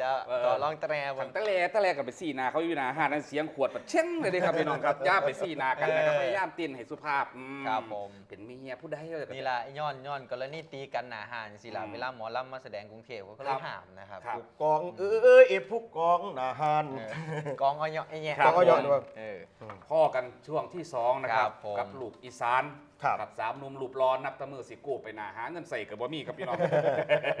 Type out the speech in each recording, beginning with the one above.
จะเออต่อรองแตรบขันนตะเลตะเลกับไปซี่นาเขาอยู่นาหาดนั้นเสียงขวดแบบเช่งเลยเด้ครับพี่น้องครับย่าไปซี่นากันนะครับเออพยายามเต้นให้สุภาพอืครับผมเป็นเมียผู้ใดเลย นี่ละย้อนย้อนกรณีตีกันหนาหานสิละอืมเวลาหมอลำมาแสดงกรุงเทพเขาก็เลครัยบ ห้ามนะครับครับ ผู้กองเอ้ยเอผู้กองนาหาน เออกองอ้อยไอ้เนี่ยครับกองอ้อยด้วยเออ พ่อกันช่วงที่สองนะคครัรับบผม กับลูกอีสาน ครับกับสามหนุ่มลูกรอนนับแตะมือสิกูไปนาหาเงินใส่กับบ่มีครับพี่น้อง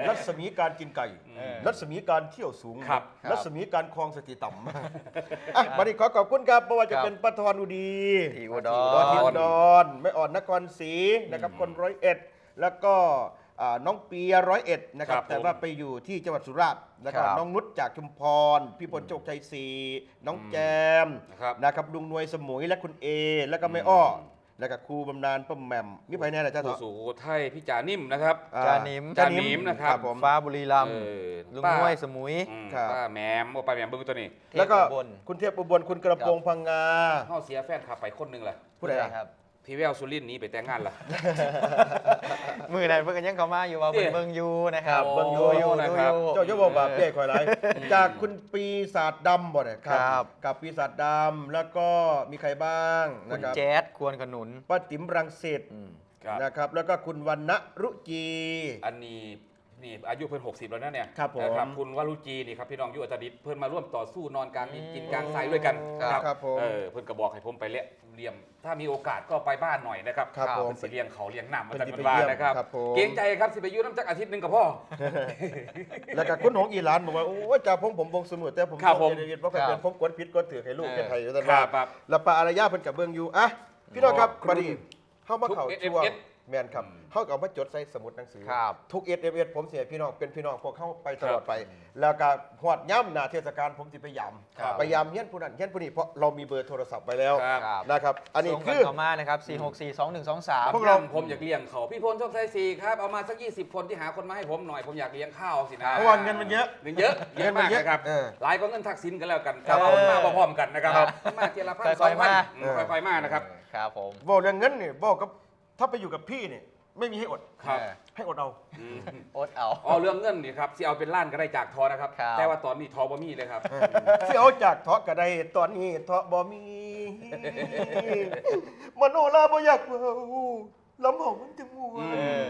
รัศมีการกินไก่ เออรัศมีการเที่ยวสูง ครับครับรัศมีการคลองสติต่ำอะวันนี้ขอขอบคุณครับไม่ว่าจะครับ เป็นปทรอุดีที่อุดอุรทิศอุดรไม่อ่อนนครศรีนะครับคนร้อยเอ็ดแล้วก็อ่าน้องเปียร้อยเอ็ดนะครับครับผมแต่ว่าไปอยู่ที่จังหวัดสุราษฎร์แล้วก็ครับ น้องนุชจากชุมพร พี่พลโชคชัยศรีน้องแจม นะครับ นะครับลุงนวยสมุยและคุณเอ แล้วก็แม่อ้ออ แล้วก็ครูบำนาญป้าแหม่มมีใครแน่ล่ะจ้าผู้ต่อสูไทยพี่จ่านิ่มนะครับ อ่จานิมจานิมนะครับ ผมฟ้าบุรีรัมเอย์อลุงป้า ห้วยสมุย อืมครับ ป้าแหมมโอ้ป้าแหมมเบิ้งตัวนี้แล้วก็เทพอุบล คุณเทพอุบลคุณกระโปรงพังงา เฮาเสียแฟนคลับไปคนหนึงแหละ ผู้ใดล่ะ ครับ พี่แววสุรินทร์หนี้ไปแต่งงานล่ะมือนั้นเพิ่งกันยังเขามาอยู่ว่าเอ๊ะเบิ่งอยู่นะครับโอ้เบิ่งอยู่อยู่นะดูคอรับ ยู่ เจ้าจะบอกว่าเปี้ยคอยไรจากคุณปีศาจดำบ่เนี่ยครับกับปีศาจดำแล้วก็มีใครบ้างคุนะณครับแจ๊ดควรขนุนป้าติ๋มรังสิตอืม ครับ นะครับ แล้วก็คุณวันณรุจี อันนี้ นี่อายุเพิ่น60 แล้วนะเนี่ยครับผมนะคุณวรุจีนี่ครับพี่น้องอยุอตดิตเพิ่นมาร่วมต่อสู้นอนกลางดินกินกลางทรายด้วยกันครับครับผมเออเพิ่นก็บอกให้ผมไปเลี้ยเลี่ยม ถ้ามีโอกาสก็ไปบ้านหน่อยนะครับครับผม เพิ่นสิเลี้ยงเขาเลี้ยงน้ำมาเพิ่นจากสิเพิ่ไปนว่าเยี่ยมนะครับ ครับผม เกรงใจครับสิไปอยู่น้ำจักอาทิตย์หนึงกับพ่อ แล้วก็คุณหงอีหลานบอกว่าโอ้ยจ่าผมผมวงสมุดแต่ผมครับผมเดวิดเพราะครัเป็บนผมกวนพิษกวนถือให้ลูกเออเป็นไทยอยู่ตลอดครับครับแล้วปลาอารยาเพิ่นกับเบื้องอยู่อะพี่น้องครับครูบัดนี้เข้ามาเข่าทุกช่วง SMS แม่นครับเข้ากับมาจดใส่สมุดหนังสือ ครับทุกเอสเอสผมเสียพี่น้องเป็นพี่น้องพวกเข้าไปตลอดไป แล้วก็หอดย่ำหนาเทศกาลผมสิไปยครับำไปยำเฮี้ยนผู้นั้นเฮี้ยนผู้นี้เพราะเรามีเบอร์โทรศัพท์ไปแล้วครับครับนะครับ อันนี้ส่งกัคืนอเข้ามานะครับ 4 6 4 2 1 2 3 พวกเรา ผมอยากเลี้ยงเขา พี่พลโชคชัยสี่ครับ เอามาสัก 20 คนที่หาคนมาให้ผมหน่อย ผมอยากเลี้ยงข้าวสินะเพราะว่าเงินมันเยอะเงินเยอะเยอะมากเงินมันเยอะนะครับเออหลายก็เงินทักษิณกันแล้วกันครับเอามาพร้อมๆกันนะครับครับมาเทีละพันค่อยๆสองพันมาอืมค่อยๆมานะครับ ครับผม บอกเรื่องเงินนี่บอกกับ ถ้าไปอยู่กับพี่นี่ไม่มีให้อดครับเออให้อดเอาอืมอดเอา เอาเรื่องเงินนี่ครับที่เอาเป็นล้านก็ได้จากทอนะครับ ครับ แต่ว่าตอนนี้ทอบ่มีเลยครับที่เอาจากเทาะกระไดตอนนี้เทาะบ่มีมโนลาบ่อยากเว้าลำหองมันจะมัวอืเออ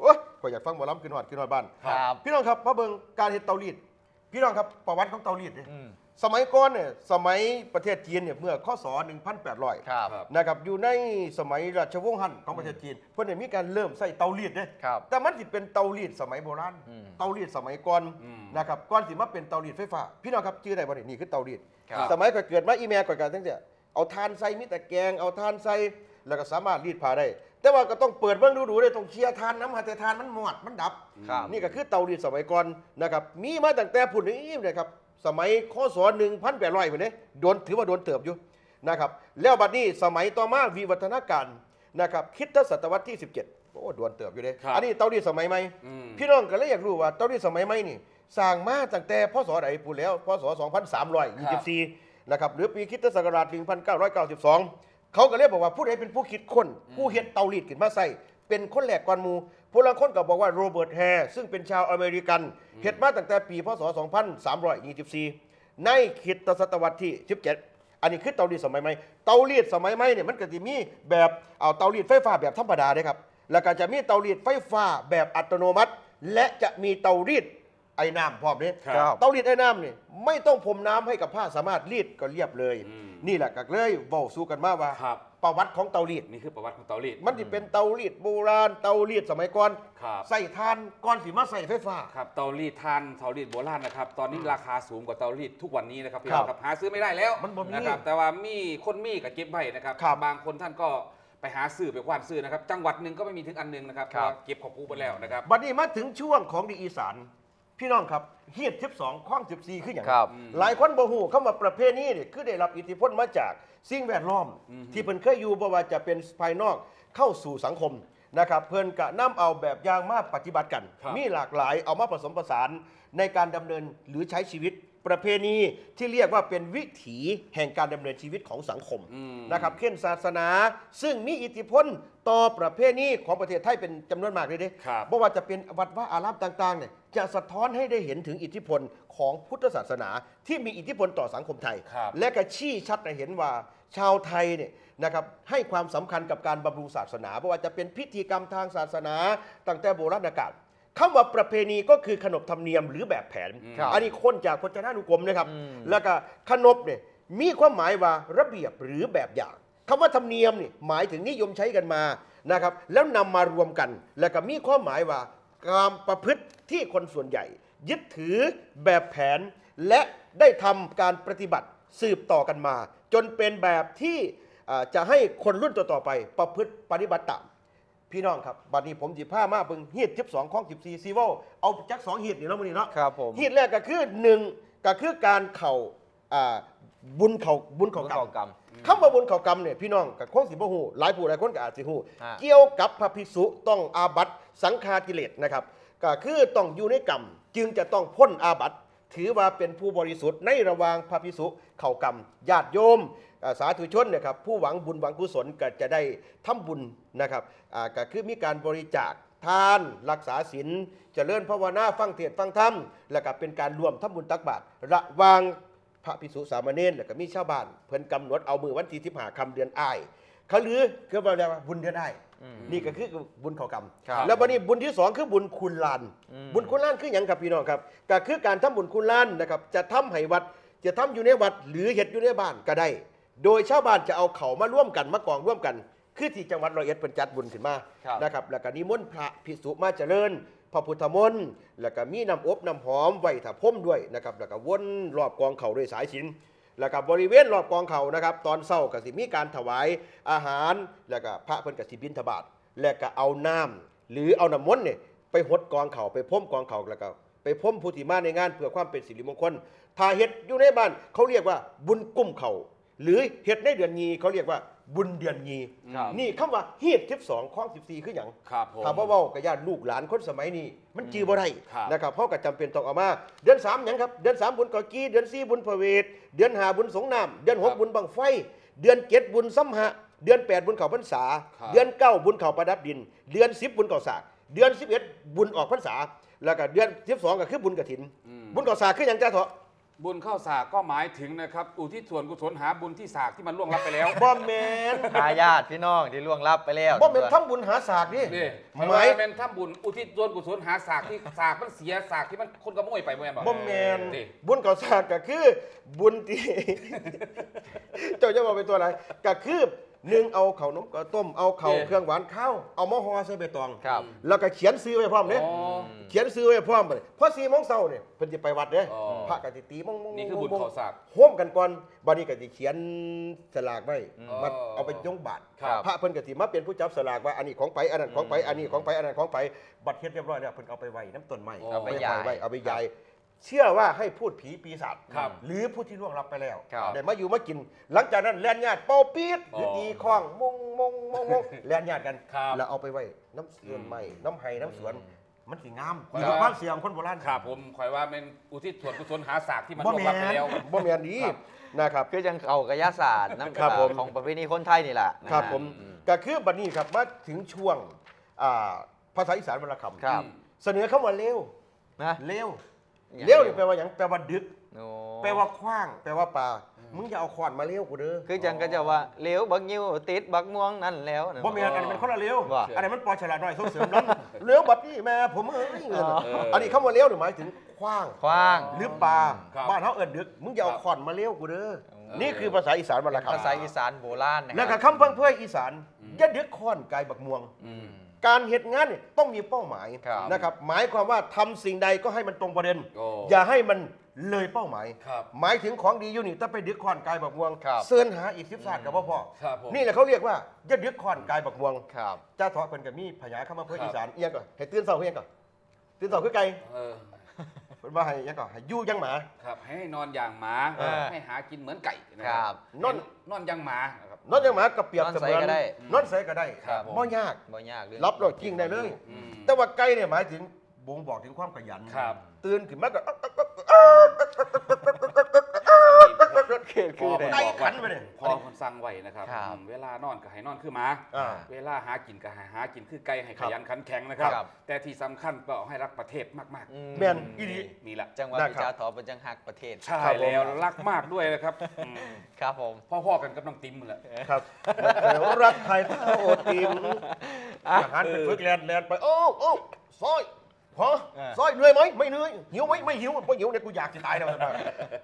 โอ้ยก็อยากฟังหมอลำขึ้นหอดขึ้นหอดบ้าน ครับ พี่น้องครับพระเบิงการเห็ดเตารีด พี่น้องครับประวัติของเตารีดเนี่ยอืม สมัยก่อนเนี่ยสมัยประเทศจีนเนี่ยเมื่อข้ศ1,800ครับครับ นะครับอยู่ในสมัยราชวงศ์ฮั่นของประเทศจีน เพื่อนได้มีการเริ่มใส่เตารีดเนี่ยครับแต่มันสิเป็นเตารีดสมัยโบราณอืมเตารีดสมัยก่อนอืมนะครับก่อนสิมาเป็นเตารีดไฟฟ้าพี่น้องครับชื่ออะไรบ้างนี่คือเตารีดครับ สมัยก่อนเกิดมาอีเมลก่อนกันตั้งแต่เอาทานใส่มีแต่แกงเอาทานใส่แล้วก็สามารถรีดผ้าได้ แต่ว่าก็ต้องเปิดเบื้องดูดูเลยต้องเคลียร์ทานน้ำหาแต่ทานมันหมดมันดับ ครับ นี่ก็คือเตารีดสมัยก่อนนะครับมีมาตั้งแต่พุ่นนี้นะครับ สมัยคศ1,800พุ่นนี้โดนถือว่าโดนเติบอยู่นะครับแล้วบัดนี้สมัยต่อมาวิวัฒนาการนะครับคริดทศตวรรษที่ 17 โอ้โดนเติบอยู่เด้ครับอันนี้เตารีดสมัยใหม่อืม พี่น้องก็เลยอยากรู้ว่าเตารีดสมัยใหม่นี่สร้างมาตั้งแต่พศใดพูดแล้วพศ 2324 นะครับหรือปีคริสตศักราช 1992 เขาก็เลยบอกว่าผู้ใดเป็นผู้คิดค้นผู้เฮ็ดเตารีดขึ้นมาใส่เป็นคนแรกก่อนหมู่ ผู้ลังคนก็บอกว่าโรเบิร์ตแฮร์ซึ่งเป็นชาวอเมริกันเฮ็ดมาตั้งแต่ปีพศ 2324 ในคริสตศตวรรษที่ 17 อันนี้คือเตารีดสมัยใหม่ เตารีดสมัยใหม่เนี่ยมันก็จะมีแบบเอาเตารีดไฟฟ้าแบบธรรมดาเด้ครับ แล้วก็จะมีเตารีดไฟฟ้าแบบอัตโนมัติ และจะมีเตารีดไอ้น้ำพร้อมนี้ครับ เตารีดไอ้น้ำนี่ไม่ต้องพรมน้ำให้กับผ้าสามารถรีดก็เรียบเลยอืมนี่แหละก็เลยเว้าสู้กันมาว่า ครับ ประวัติของเตารีดนี่คือประวัติของเตารีด มันจะเป็นเตารีดโบราณเตารีดสมัยก่อนครับ ใส่ทานก่อนสิมาใส่ไฟฟ้า ครับเตารีดทานเตารีดโบราณนะครับ ตอนนี้ราคาสูงกว่าเตารีดทุกวันนี้นะครับพี่น้องครับหาซื้อไม่ได้แล้วมันบ่มีนะครับแต่ว่ามีคนมีกับเก็บไว้นะครับครับบางคนท่านก็ไปหาซื้อไปควานซื้อนะครับ จังหวัดหนึ่งก็ไม่มีถึงอันหนึงนะครับเพครับราะว่าเก็บของกูไปแล้วนะครับ บัดนี้มาถึงช่วงของดีอีสาน พี่น้องครับเฮียด12ข้อง14ขึ้นอย่างครับ หลายคนบ่ฮู้เข้ามาประเภทนี้นี่คือได้รับอิทธิพลมาจาก สิ่งแวดล้อม ที่เพิ่นเคยอยู่บ่ว่าจะเป็นภายนอกเข้าสู่สังคมนะครับเพิ่นกะนํเอาแบบอย่างมาปฏิบัติกัน ครับ มีหลากหลายเอามาผสมผสานในการดำเนินหรือใช้ชีวิตประเพณีที่เรียกว่าเป็นวิถีแห่งการดำเนินชีวิตของสังคมอืมนะครับเช่นศาสนา ซึ่งมีอิทธิพลต่อประเพณีของประเทศไทยเป็นจำนวนมากเลยเด้ ครับบ่ว่าจะเป็นวัดว่าอารามต่างๆเนี่ยจะสะท้อนให้ได้เห็นถึงอิทธิพลของพุทธศาสนาที่มีอิทธิพลต่อสังคมไทย ครับและก็ชี้ชัดให้เห็นว่า ชาวไทยเนี่ยนะครับให้ความสำคัญกับการบำรุงศาสนาเพราะว่าจะเป็นพิธีกรรมทางศาสนาตั้งแต่โบราณกาลคำว่าประเพณีก็คือขนบธรรมเนียมหรือแบบแผนครับอันนี้ค้นจากพจนานุกรมนะครับอืมแล้วก็ขนบเนี่ยมีความหมายว่าระเบียบหรือแบบอย่างคำว่าธรรมเนียมนี่หมายถึงนิยมใช้กันมานะครับ แล้วนำมารวมกัน แล้วก็มีความหมายว่าการประพฤติที่คนส่วนใหญ่ ยึดถือแบบแผน และได้ทำการปฏิบัติสืบต่อกันมา จนเป็นแบบที่อ่าจะให้คนรุ่นต่อๆไป ประพฤติปฏิบัติตามพี่น้องครับบัดนี้ผมสิผ้ามาเบิ่งฮีดทิปสองของสิบสี่ซีวลเอาจักสองฮีดนี่เนาะมื้อนี้เนาะครับผมฮีดแรกก็คือหนึ่งก็คือการเข่าอ่าบุญเข่าบุญขอเข่างกรรมกรรมคำว่าบุญเข่ากรรมเนี่ยพี่น้องกับคงสิบ่ฮู้หลายผู้หลายคนก็อาจสิฮู้ฮะเกี่ยวกับพระภิกษุต้องอาบัตสังฆากิเลสนะครับก็คือต้องอยู่ในกรรมจึงจะต้องพ้นอาบัต ถือว่าเป็นผู้บริสุทธิ์ในระหว่างพระภิกษุเข่ากรรมญาติโยมสาธุชนนะครับผู้หวังบุญหวังกุศลก็จะได้ทำบุญนะครับก็คือมีการบริจาคทานรักษาศีลเจริญภาวนาฟังเทศฟังธรรม แล้วก็เป็นการรวมทำบุญตักบาตรระวางพระภิกษุสามเณรแล้วก็มีชาวบ้านเพิ่นกำหนดเอามือวันที่15คำเดือนอ้าย เขาหรือคือว่าเรียกว่าบุญเดือนอ้ายอืมนี่ก็คือบุญเขากรรม ครับแล้ววันนี้บุญที่สองคือบุญคุณลาน อืม บุญคุณลานคืออย่างครับพี่น้องครับก็คือการทำบุญคุณลานนะครับจะทำให้วัดจะทำอยู่ในวัดหรือเฮ็ดอยู่ในบ้านก็ได้ โดยชาวบ้านจะเอาเขามาร่วมกันมากองร่วมกัน คือที่จังหวัดร้อยเอ็ดเป็นจัดบุญขึ้นมาครับ นะครับแล้วก็นิมนต์พระภิกษุมาเจริญ พระพุทธมนต์แล้วก็มีน้ำอบน้ำหอมไว้ถ้าพรมด้วยนะครับแล้วก็วนรอบกองเขาด้วยสายสิญจน แล้วก็บริเวณรอบกองเขานะครับ ตอนเศร้าก็สิมีการถวายอาหาร แล้วก็พระเพิ่นก็สิบินทบาทแล้วก็เอาน้ำหรือเอาน้ำมนต์เนี่ยไปหดกองเขาไปพ่มกองเขาแล้วก็ไปพ่มผู้ที่มาในงานเพื่อความเป็นสิริมงคลถ้าเฮ็ดอยู่ในบ้านเขาเรียกว่าบุญกุ้มเขาหรือเฮ็ดในเดือนยีเขาเรียกว่า บุญเดือนยีครับ นี่คำว่าเฮียดทิพสองข้อสิบสี่คืออย่างครับผม ถามว่าเว้ากับญาติลูกหลานคนสมัยนี้ มันจือบ่ได้ครับ นะครับเพราะก็จำเป็นต้องเอามา เดือน3หยังครับ เดือน3บุญกอกีเดือน4บุญพระเวท เดือน5บุญสงน้ำเดือน6บุญบังไฟ เดือน7บุญสัมหะ เดือน8บุญเขาพรรษาเดือน9บุญเขาประดับดิน เดือน10บุญเขาสากเดือน11บุญออกพรรษา แล้วก็เดือน12ก็คือบุญกฐิน บุญเขาสากคือหยังจ้าเถาะ บุญเข้าสากก็หมายถึงนะครับอุทิศส่วนกุศลหาบุญที่สากที่มันล่วงลับไปแล้วบ่แมนทายาทพี่น้องที่ล่วงลับไปแล้วบ่แมนทำบุญหาสากนี่นี่หหมามายยเป็นถ้าบุญอุทิศส่วนกุศลหาสากที่สากมันเสียสากที่มันคนขโมยไปบ่แม่นบ่บ่แมนนี่บุญเขาสากก็คือบุญที่เจ้าจะบอกเป็นตัวอะไรก็คือ หนึ่งเอาข้าวนมก็ต้มเอาข้าวเครื่องหวานข้าวเอามะฮอใส่ใบตองครับแล้วก็เขียนซื้อไว้พร้อมเด้อ๋อเขียนซื้อไว้พร้อมเลยพอสี่โมงเช้าเนี่ยเพิ่นสิไปวัดเด้อ๋อพระกติตีมงมงนี่คือบุญข้าวสากโฮ้มกันก่อนบัดนี้ก็สิเขียนสลากไว้อ๋อมันเอาไปยงบาทครับพระเพิ่นก็สิมาเป็นผู้จับสลากว่าอันนี้ของไปอันนั้นของไปอันนี้ของไปอันนั้นของไปบัตรเฮ็ดเรียบร้อยแล้วเพิ่นเอาไปไว้น้ำต้นไม้เอาไปว้ย้ายไว้เอาไปยาย เชื่อว่าให้พูดผีปีศาจครับหรือผู้ที่ล่วงลับไปแล้วครับได้มาอยู่มากิน หลังจากนั้นแล่นญาติเป่าปี๊ดหรือตีข้องมงมงมงมงแล่นญาติกัน ครับแล้วเอาไปไว้น้ำสวนไม้น้ำไห้น้ำสวน มันสิงามครับมีความเสี่ยงคนโบราณครับผมคอยว่าเป็นอุทิศส่วนกุศลหาสากที่มันบ่ล่วงแมลับไปนแล้ว บ่แมนดีครับ นะครับ คือจังเขากระยาศาสตร์น้ำครับผม ของประเพณีคนไทยนี่แหละนะฮะ ครับผมอืมก็คือบัดนี้ครับมาถึงช่วงอ่าภาษาอีสานวรรณคำครับ เสนอคำว่าเลวนะเลวอย่าง เลวนี่แปลว่าหยังแปลว่าดึก โอ้แปลว่าคว้าง แปลว่าปลา มึงอย่าเอาขวานมาเลวกูเด้อคือจังก็จะว่าเหลวบักยิ้วติดบักม่วงนั่นแล้วนะ บ่มีอันนั้นเป็นคนละเลวว่าอันนี้นมันปอฉลาดหน่อยส่งเสริมนั้นเลวบัดนี้แม่ผมเอ้ยเงินอ๋ออันนี้คำว่าเลวนี่หมายถึงคว้าง คว้าง หรือปลาครับบ้านเขาเอิ้นดึก มึงอย่าเอาครับขวานมาเลวกูเด้ออนี่คือภาษาอีสานวรรณคำภาษาอีสานโบราณนะแล้วคก็รับคำเพิ่งเพื่ออีสานอย่าดึกค้อนกายบักม่วง อืม การเหตุงานเนี่ยต้องมีเป้าหมายครับนะครับหมายความว่าทำสิ่งใดก็ให้มันตรงประเด็น โอ้อย่าให้มันเลยเป้าหมาย ครับหมายถึงของดีอยู่นี่ถ้าไปดึกค้อนกายบักม่วงครับเสิร์นหาอีกสิบศาสตร์กับพ่อพ่อครับผม นี่แหละเขาเรียกว่าอย่าดึกค้อนกายบักม่วงครับ จ้าทอเป็นกับมีพญาเข้ามาเพื่อครับอีสานเอียงก่อนให้ตื่นเสาเอียงก่อนตื่นเสาคือไก่เออเป็นว่าให้เอียงก่อนให้ยู่ยังหมา ครับให้นอนอย่างหมา เออให้หากินเหมือนไก่นะคครัรับ นอนนอนอย่างหมา นะครับนอนยังหมากับเปรียบนอนเสใส่มือนก็ได้ นอนใส่ก็ได้ครับผม บ่ยาก บ่ยากเรื่องรับรถกิ้งได้เลย อืม แต่ว่าไก่เนี่ยหมายถึงบ่งบอกถึงความขยัน ครับ ตื่นขึ้นมาก็ คือพอคือคนได้บอกขัว่านไปเลยพอคนสั่งไว้นะครับครับอืมเวลานอนก็ให้นอนคือหมา อ่า เวลาหากินก็ให้หากินคือไก่ให้คขรับยันขันแข็งนะครับ ครับ แต่ที่สำคัญก็ให้รักประเทศมากอืแม่นอีหลี ๆ นี่แหละจังหวะได้พิครับจาทอเป็นจังหักประเทศใช่ครับผมแล้วรักมากด้วยนะครับอืมครับผม พ่อๆกันกับน้องติ๊มนั่นแหละครับแต่รักใครเท่าทีมทหารไปฝึกแลนแลนไป โอ้โอ้ซอย ฮะเออซอยเหนื่อยไหมไม่เหนื่อยหิวไหมไม่หิวไม่หิวเนี่ยกูอยากจะตายแล้วมันว่า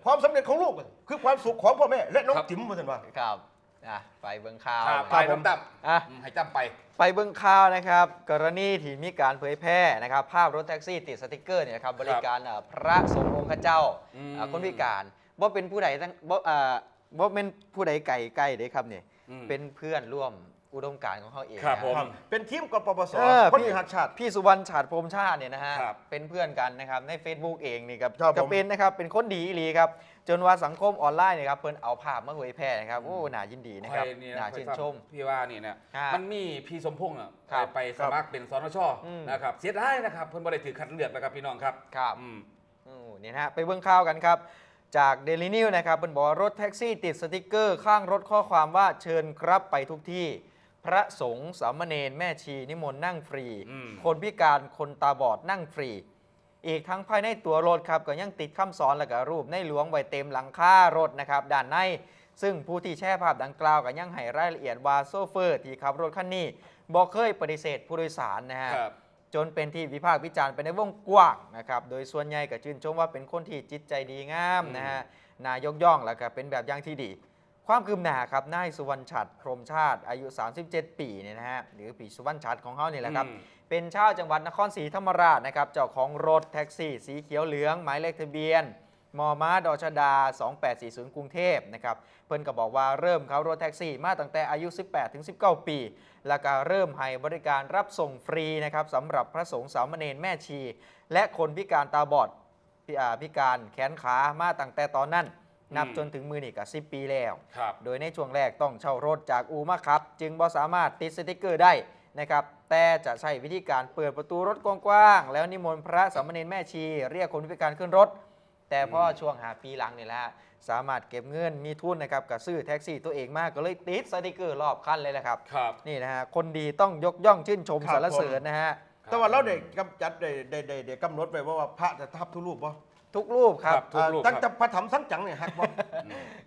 ความสำเร็จของลูกคือความสุขของพ่อแม่และน้องจิ๋มมาสันว่า ครับอะไปเบิ่งข่าวครับนะไปน้ำตั้มอะ อืมให้จำไป ไปเบื้องข่าวนะครับ กรณีที่มีการเผยแพร่นะครับ ภาพรถแท็กซี่ติดสติกเกอร์เนี่ยนะครับบริการอ่าพระสงฆ์องค์ข้าเจ้าอืม อ่าคนพิการว่าเป็นผู้ใดทั้งบ่อ่าว่าเป็นผู้ใดไก่ใกล้เด้ครับเนี่ยอืมเป็นเพื่อนร่วม อุดมการณ์ของเขาเองครับนะผมเป็นทีมกปปสเออคนพี่มีหักชาติ พี่สุวรรณฉาดพรหมชาติเนี่ยนะฮะครับเป็นเพื่อนกันนะครับใน Facebook เองนี่ครับครับผม ก็เป็นนะครับเป็นคนดีอีหลีครับจนว่าสังคมออนไลน์เนี่ยครับเพิ่นเอาภาพมาเผยแพร่นะครับโอ้น่ายินดีนะครับในี่น่าชื่นชม พี่ว่านี่เนี่ยครับมันมีพี่สมพงษ์อะครับไปสมัครเป็นสนชอืม นะครับเสียดายนะครับเพิ่นบ่ได้ถือคัดเลือกนะครับพี่น้องครับครับ อืมอืมนี่นะฮะไปเบื้องข่าวกันครับ จากเดลินิวนะครับเป็นบอกว่ารถแท็กซี่ติดสติกเกอร์ ข้างรถข้อความว่าเชิญครับไปทุกที่ พระสงฆ์สามเณรแม่ชีนิมนต์นั่งฟรี อืม คนพิการคนตาบอดนั่งฟรี อีกทั้งภายในตัวรถครับก็ยังติดคำสอนและก็รูปในหลวงไว้เต็มหลังคารถนะครับด้านใน ซึ่งผู้ที่แชร์ภาพดังกล่าวก็ยังให้รายละเอียดว่าโซเฟอร์ที่ขับรถคันนี้บอกเคยปฏิเสธผู้โดยสารนะฮะ ครับ จนเป็นที่วิพากษ์วิจารณ์ไปในวงกว้างนะครับ โดยส่วนใหญ่ก็ชื่นชมว่าเป็นคนที่จิตใจดีงามอืมนะฮะนายกย่องแล้วก็เป็นแบบอย่างที่ดี ความคืบหน้าครับนายสุวรรณชัดพรหมชาติอายุ 37 ปีเนี่ยนะฮะหรือปีสุวรรณชัดของเขาเนี่ยแหละครับอืมเป็นชาวจังหวัดนครศรีธรรมราชนะครับเจ้าของรถแท็กซี่ สีเขียวเหลือง หมายเลขทะเบียนมมาดชดา 2840 กรุงเทพนะครับเพิ่นก็บอกว่าเริ่มเขารถแท็กซี่มาตั้งแต่อายุ 18-19 ปี แล้วก็เริ่มให้บริการรับส่งฟรีนะครับสำหรับพระสงฆ์สามเณรแม่ชี และคนพิการตาบอดพิอ่าพิการแขนขามาตั้งแต่ตอนนั้น นับอืมจนถึงมือนี่ก็10ปีแล้วครับโดยในช่วงแรกต้องเช่ารถจากอูมาครับ จึงบ่สามารถติดสติกเกอร์ได้นะครับ แต่จะใช้วิธีการเปิดประตูรถกว้างๆ แล้วนิมนต์พระสามเณรแม่ชี เรียกคนพิการขึ้นรถ แต่พอช่วงหาปีหลังนี่แหละฮะสามารถเก็บเงินมีทุนนะครับกับซื้อแท็กซี่ตัวเองมากก็เลยติดสติกเกอร์รอบคันเลยแหละครับครับนี่นะฮะคนดีต้องยกย่องชื่นชมครับสรรเสริญนะฮะแต่ว่าเราได้กำจัดได้ได้ได้ได้กำหนดไว้ว่าว่าพระจะทับทุกรูปป่ะ ทุกรูปครับ ครับทุกรูปตั้งครัแต่บพระธรรมสังจังเนี่ยหักบ่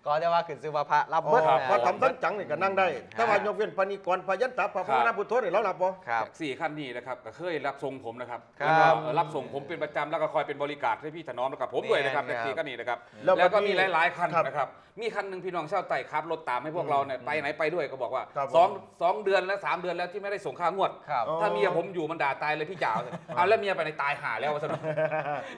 ก็จะว่าขึ้นซื้อว่าพระรับอ๋อเบิ้ลครับนะพระธรครรัมบสังจังเนี่ยก็นั่งได้ แต่ว่ายกเว้นปณิกรพยันตาพระพุทธนาพุทโธเนี่ยเราหลับบ่ ครับ แท็กซี่คันนี้นะครับก็เคยรับส่งผมนะครับครับแล้วก็รับส่งผมเป็นประจำแล้วก็คอยเป็นบริการให้พี่ถนอมแล้วกับผมด้วยนะครับนี่แท็กครับซี่คันนี้นะครับแล้วแล้วก็วันนี้มีหลายๆคันครับนะครับมีคันหนึ่งพี่น้องเช่าไต่ขับรถตามให้พวกเราเนี่ยไปไหนไปด้วยก็บอกว่าครับสองผมสองเดือนแล้วสามเดือนแล้วที่ไม่ได้ส่งค่างวด ครับอ๋อถ้าเมียผมอยู่มันด่าตายเลยพี่จ๋าเอาแล้วเมียไปในตายหาแล้ววะสนุก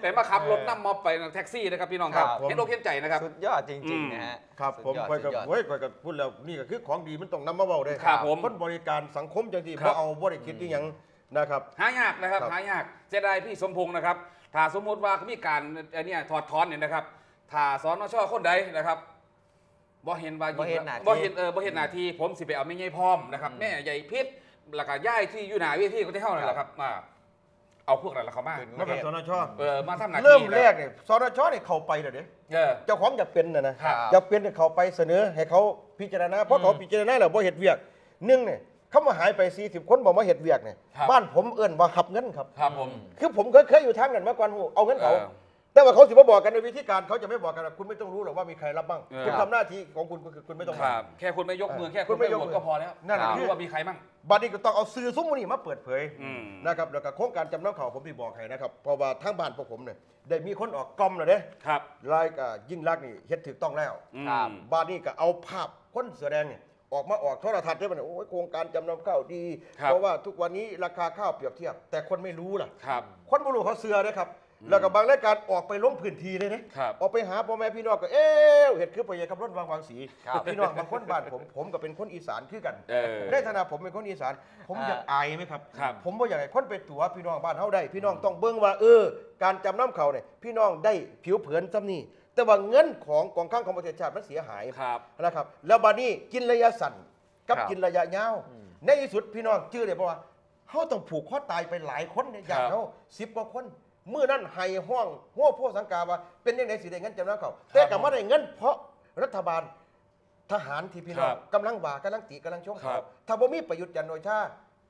แต่มาขับรถนั่มมอบไปแท็กซี่นะครับพี่น้องครับครับเห็นอกเห็นใจนะครับ สุดยอดจริง ๆ นะฮะครับสุดผมยอดคอยสุกับดยอดเฮ้ยคอยกับพูดแล้วนี่ก็คือของดีมันต้องนำมาเว้าได้ครับผมคนบริการสังคมจังที่ครับ่บเอาบ่ได้คิดอีหยังนะครับ หายากนะครับครับหายากเสียดายพี่สมพงษ์นะครับถ้าสมมุติว่ามีการอันเนี้ยถอดถอนเนี่ยนะครับถ้าสอนชคนใดนะครับบ่เห็นว่าบ่เห็นหน้าที่บ่เห็นเออบ่เห็นหน้าที่ผมสิไปเอาแม่ใหญ่พร้อมนะครับอืมแม่ใหญ่พิษแล้วก็ย่ายที่อยู่หน้าเวทีก็ได้เท่านั้นแหละครับมา เอาพวกนั้นละเขามาขึ้นนั่นเป็นสนชเออมาทำหน้าที่เริ่มแรกเนี่ยสนชเนี่ยเข้าไปเด้อเด้เออ เจ้าของอยากเป็นนะนะครับอยากเป็นเนี่ยเขาไปเสนอให้เขาพิจารณาเพราะเขาพิจารณาแล้วบ่เฮ็ดเวียกหนึ่งเนี่ยเขามาหายไป 40 คนบอกว่าเฮ็ดเวียกเนี่ยครับบ้านผมเอิ้นว่าขับเงินครับครับผมคือผมเคยเคยอยู่ทางนั้นมาก่อนหูเอาเงินเขาเออ แต่ว่าเขาสิมาบอกกันในวิธีการเขาจะไม่บอกกันว่าคุณไม่ต้องรู้หรอกว่ามีใครรับบ้างเออ คุณทำหน้าที่ของคุณก็คือคุณไม่ต้องคมา รับแค่คุณไม่ยกมือแค่คุคุณณไม่ไม่ยโหกวตมือก็พอแล้วนั่นแหละ รู้ว่ามีใครมั่ง บัดนี้ก็ต้องเอาสื่อซุ้มนี่มาเปิดเผยอืม นะครับแล้วก็โครงการจำนำข่าวผมที่บอกให้นะครับเพราะว่าทางบ้านพวกผมเนี่ยได้มีคนออกกล้อมแล้วเด้ครับรายก็ยิ่งรักษณ์นี่เฮ็ดถูกต้องแล้ว อืม ครับ บ้านนี้ก็เอาภาพคนเสือแดงเนี่ยออกมาออกโทรทัศน์ได้ไหมเนี่ยโอ้ยโครงการจำนำข้าวดี ครับ เพราะว่าทุกวันนี้ราคาข้าวเปรียบเทียบ แต่คนไม่รู้ล่ะ ครับ คนไม่รู้เขาเสือนะครับ แล้วก็บางรายการออกไปลงพื้นที่เลยนะครับออกไปหาพ่อแม่พี่น้องก็เอ๊ะเห็ดคือไปยังขับรถวางวางสีครับพี่น้องบางคนบ้านผมผมก็เป็นคนอีสานคือกันเออในฐานะผมเป็นคนอีสาน ผมอ่าอยากอายไหมครับ ครับ ผมว่าอยากให้คนไปตัวพี่น้องบ้านเฮาได้ พี่น้องต้องเบิ่งว่าเออ การจำนำเขาเนี่ยพี่น้องได้ผิวเผินซ้ำนี่แต่ว่าเงินของกองข้างของประเทศชาติมันเสียหาย ครับ นะครับแล้วบัดนี้กินระยะสั้นกับครับกินระยะยาวในที่สุดพี่น้องชื่อเลยบอกว่าเขาต้องผูกข้อตายไปหลายคนเนี่ยอย่างครับ เขาสิบกว่าคน เมื่อนั้นไห้ห้องหัวพวกสังกาว่าเป็นยังไงสิได้เงินจำนำเขาแต่กับมาได้เงินเพราะรัฐบาลทหารที่พี่น้องครับกำลังว่ากำลังติกำลังชมครัเขาบถ้าบ่มีประยุทธ์จันทร์โอชา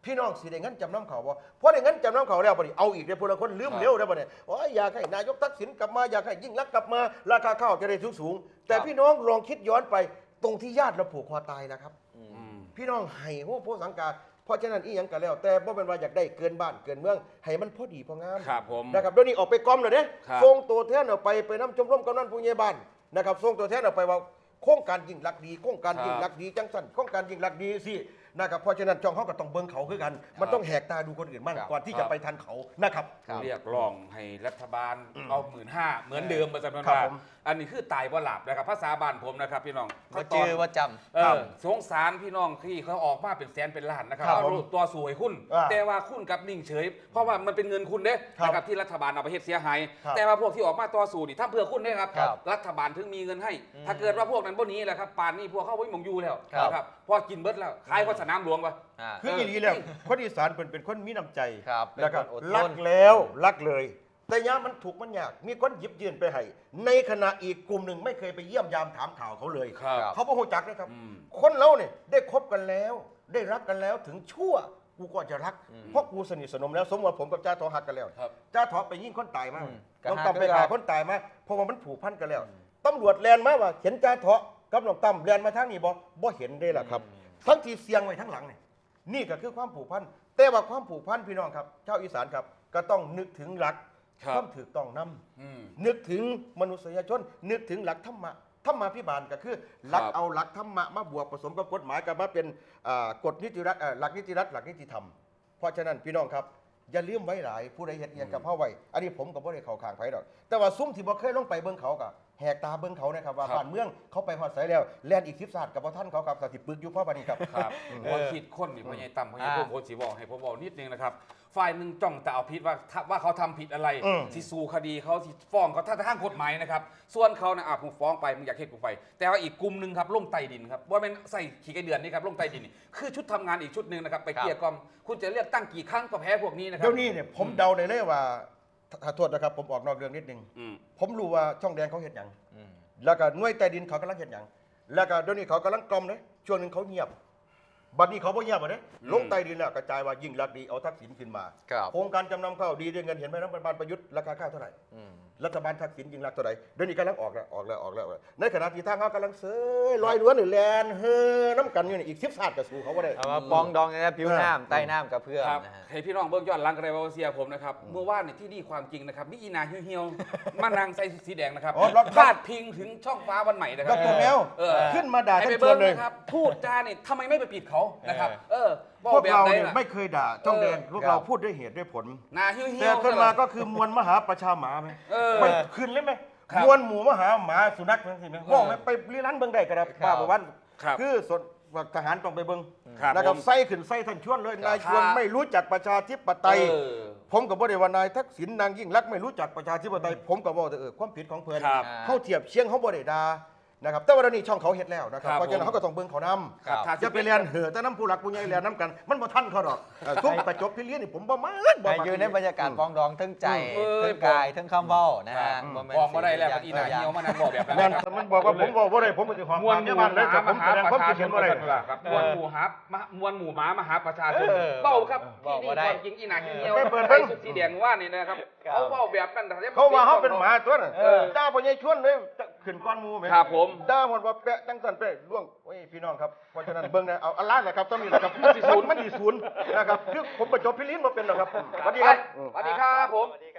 พี่น้องสิได้เงินจำนำเขาบ่เพราะได้เงินจำนำเขาแล้วบ่ดิเอาอีกเด้อพลคนลืมครับเร็วได้อบ่เนี่ยโอ้ยอยากให้นายกทักษิณกลับมาอยากให้ยิ่งรักษณ์กลับมาราคาข้าวจะได้สูงๆแต่ครับพี่น้องลองคิดย้อนไปตรงที่ญาติเราผูกคอตายนะครับอืมพี่น้องให้หัวโพสังกา เพราะฉะนั้นอีหยังกันแล้ว แต่บ่เป็นว่าอยากได้เกินบ้านเกินเมือง ให้มันพอดีพองามครับผม นะครับเดี๋ยวนี้ออกไปกอมเลยเด้ครับ ส่งตัวแทนออกไปไปน้ำชมรมกำนันผู้ใหญ่บ้านนะครับส่งตัวแทนออกไปว่าโครงการยิ่งรักดีโครงการยิ่งรักดีจังสันโครงการยิ่งรักดีสินะครับเพราะฉะนั้นจ้องเขาก็ต้องเบิ่งเขาคือกัน มันต้องแหกตาดูคนอื่นมั่งครับก่อนที่ครัจะบ ไปทันเขานะครับ ครับ เรียกร้องให้รัฐบาลเอาหมื่นห้าเหมือนเดิมประจำนวนครับว่าผมอันนี้คือตายว่าหลับนะครับภาษาบ้านผมนะครับพี่น้องว่าจื้อว่าจเอครัอบสงสารพี่น้องที่เขาออกมาเป็นแสนเป็นล้านนะครับครับเอารูปตัวสวยคุณ อ่าแต่ว่าคุณกับนิ่งเฉย เพราะว่ามันเป็นเงินคุณเด้ครับนะครับที่รัฐบาลเอาไปเฮ็ดเสียหาย ครับแต่ว่าพวกที่ออกมาตัวสู่นี่ถ้าเพื่อคุณเด้ครับ ครับรัฐบาลถึงมีเงินให้อืมถ้าเกิดว่าพวกนั้นพวกนี้แหละครับป่านนี้พวกเขาไว้มองอยู่แล้วครับ นะครับพอกินเบิดแล้วขายก็สนามหลวงปะำอ่า คืออย่างนี้แล้วคนอีสานเป็นเป็นคนมีน้ำใจครับเป็นนะครับคนอดทน รักแล้วรักเลย แต่ยามมันถูกมันยาก มีคนหยิบยื่นไปให้ในขณะอีกกลุ่มหนึ่งไม่เคยไปเยี่ยมยามถามข่าวเขาเลย ครับ เขาบ่ฮู้จักนะครับ อืม คนเราเนี่ยได้คบกันแล้ว ได้รักกันแล้วถึงชั่วกูก็จะรักอืมเพราะกูสนิทสนมแล้ว สมมติว่าผมกับจ้าทอหักกันแล้วครับ จ้าทอไปยิ่งคนตายมากอืมน้องก็หักตั้มไปด้วยฆ่ากันคนตายมาเพราะว่ามันผูกพันกันแล้วตำรวจแลนมาว่าเห็นจ้าทอกับน้องตั้มแลนมาทางนี้บ่บ่เห็นได้ล่ะครับ ทั้งที่เสียงไว้ทั้งหลังเนี่ยนี่ก็คือความผูกพันแต่ว่าความผูกพันพี่น้องครับชาวอีสานครับ ก็ต้องนึกถึงหลักครับความถูกต้องนำอืม นึกถึงมนุษยชน นึกถึงหลักธรรมะธรรมาพิบาลก็คือหลักครับ เอาหลักธรรมะมาบวกผสมกับกฎหมายกันมาเป็นอ่ากฎนิติรัฐเอ่อหลักนิติรัฐหลักนิติธรรม เพราะฉะนั้นพี่น้องครับ อย่าลืมไว้หลายผู้ใดเฮ็ดเอียงกับเฮาไว้ อันนี้ผมก็บ่ได้เข้าข้างไผดอก แต่ว่าซุ้มที่บ่เคยลงไปเบิ่งเขาก็ แหกตาเบิ่งเขานะครับว่าครับ บ้านเมืองเขาไปฮอดไสแล้วแล่นอีก10ศาสตร์กับบ่ทันเขาครับก็สิปึกอยู่เพราะบัดนี้ครับ ครับว่าคิดคนนี่พ่อใหญ่ต่ำพ่อใหญ่พวกโคสีบอกให้ผมบอกนิดนึงนะครับ ฝ่ายหนึ่งจ้องจะเอาผิดว่าถ้าว่าเขาทำผิดอะไร อืม ที่สู้คดีเขาที่ฟ้องเขาถ้าทางกฎหมายนะครับ ส่วนเขานะอะผมฟ้องไปมึงอยากเห็นกูไป แต่ว่าอีกกลุ่มหนึ่งครับลงใต้ดินครับว่าเป็นใส่ขี่ไก่เดือนนี่ครับลงใต้ดินนี่คือชุดทำงานอีกชุดหนึ่งนะครับไปครับเกลี้ยกล่อมคุณจะเลือกตั้งกี่ครั้งก็แพ้พวกนี้นะครัเดี๋ยวนี้เนี่ยผมเดาได้เลยว่า ขอโทษนะครับ ผมออกนอกเรื่องนิดนึง อืมผมรู้ว่าช่องแดงเขาเฮ็ดหยังอืม แล้วก็หน่วยใต้ดินเขากำลังเห็นอย่าง แล้วก็เดี๋ยวนี้เขากำลังกลอมเลยช่วงหนึ่งเขาเงียบ บัดนี้เขาบ่เงียบอะเด้อืมลงใต้ดินแล้วกระจายว่ายิ่งรักดีเอาทักษิณขึ้นมา ครับโครงการจำนำข้าวดีได้เงินเห็นไหมรัฐบาลประยุทธ์ราคาข้าวเท่าไหร่ อืม รัฐบาลทักษิณยิ่งรักเท่าไหร่เดี๋ยวนี้กำลังออกแล้วออกแล้วออกแล้วออกแล้วในขณะที่ทางเขากำลังเสยลอยนวลหรือแลนเฮอน้ำกันอยู่นี่อีกสิบศาสตร์กับสู่เขาบ่ได้ เอามาปองดองในผิวเออน้ำใต้น้ำกับเพื่อนครับนะฮะ ให้พี่น้องเบิ่งย้อนหลังกันเลยว่าเสียผมนะครับ เมื่อวานในที่นี่ความจริงนะครับนี่อีนาเหี่ยวๆ มานางใส่ชุดสีแดงนะครับอ๋อรถพาดพิงถึงช่องฟ้าวันใหม่นะคดรับรแมวเออ ขึ้นมาด่าให้ทั้ไปงชเบิ่วนงเลย นะครับพูดจาเนี่ยทำไมไม่ไปปิดเขานะครับเออพวกแบบเราไหนเนี่ยล่ะไม่เคยด่าช่องแดงพวกครัเราบพูดด้วยเหตุด้วยผลหนาเหี่ยวๆแต่ขึ้นมาซะก็คือมวลมหาประชาหมาไหมเออมันขึ้นเลยไหมครับมวลหมู่มหาหมาสุนัขทั้งสิ้นไหมเออว่าไหมไปรีรันเบิ่งได้ก็ได้ครับป้าบอกว่าครับคือส่วนทหารต้องไปเบิ่งครับนะครับผมไส้ขึ้นไส้ท่านชวนเลยครับนายชวนไม่รู้จักประชาธิปไตยเออผมกับบ่ได้ว่านายทักษิณนางยิ่งรักษณ์ไม่รู้จักประชาธิปไตย ผมก็บอกแต่เออความผิดของเพิ่นครับเขาเทียบเชียงเขาบ่ได้ด่า นะครับแต่ว่าเดี๋ยวนี้ช่องเขาเฮ็ดแล้วนะครับครับเพราะฉะนั้นผมเขาก็ต้องเบิ่งเขานํครับถ้าจะไปเรียนเหอะแต่น้ำผู้หลักผู้ใหญ่เรียนน้ำกัน มันบ่ทันเขาดอกเออทุกประจบพิเรียนนี่ผมบ่มาบ่ให้มา อยู่ในบรรยากาศปองดองทั้งใจเอ้ยทั้งกายทั้งคำเว้านะฮะอืม บ่แม่นบอกมาได้แล้วสิกับอีนาเหี่ยวมานั่งบอกแบบนั้นแม่นนะครับมันบอกว่าผมบอกบ่ได้ผมก็สิขอมวลความหเยี่มู่ยมเลยหแต่มาผมมหาแสดงปความระชาคิดชเห็นนบ่ได้ ครับมวลหมู่หามามวลหมู่หมามหาประชาชนเออเบ้าครับบอกที่ว่านี่ได้ ความจริงอีนาเหี่ยวไปเปิดใส่เบิ่งชุดสีแดงว่านี่นะครับครับเขาเบ้าแบบนั้นแต่ เขาว่าเขาเป็นหมาตัวน่ะเออด่าพ่อใหญ่ชวนเลย ขึ้นก้อนหมูแม่ครับผมด่าหมดว่าแปะจังสันแปะล่วงโอ้ยพี่น้องครับเพราะฉะนั้นเบิ่งนะเอาอันล่างนะครับต้องมีนะครับมันสิศูนย์มันสิศูนย์นะครับคือผมประจบพิลิ้นบ่เป็นหรอกครับสวัสดีไปครับ สวัสดีครับผมสวัสดีครับ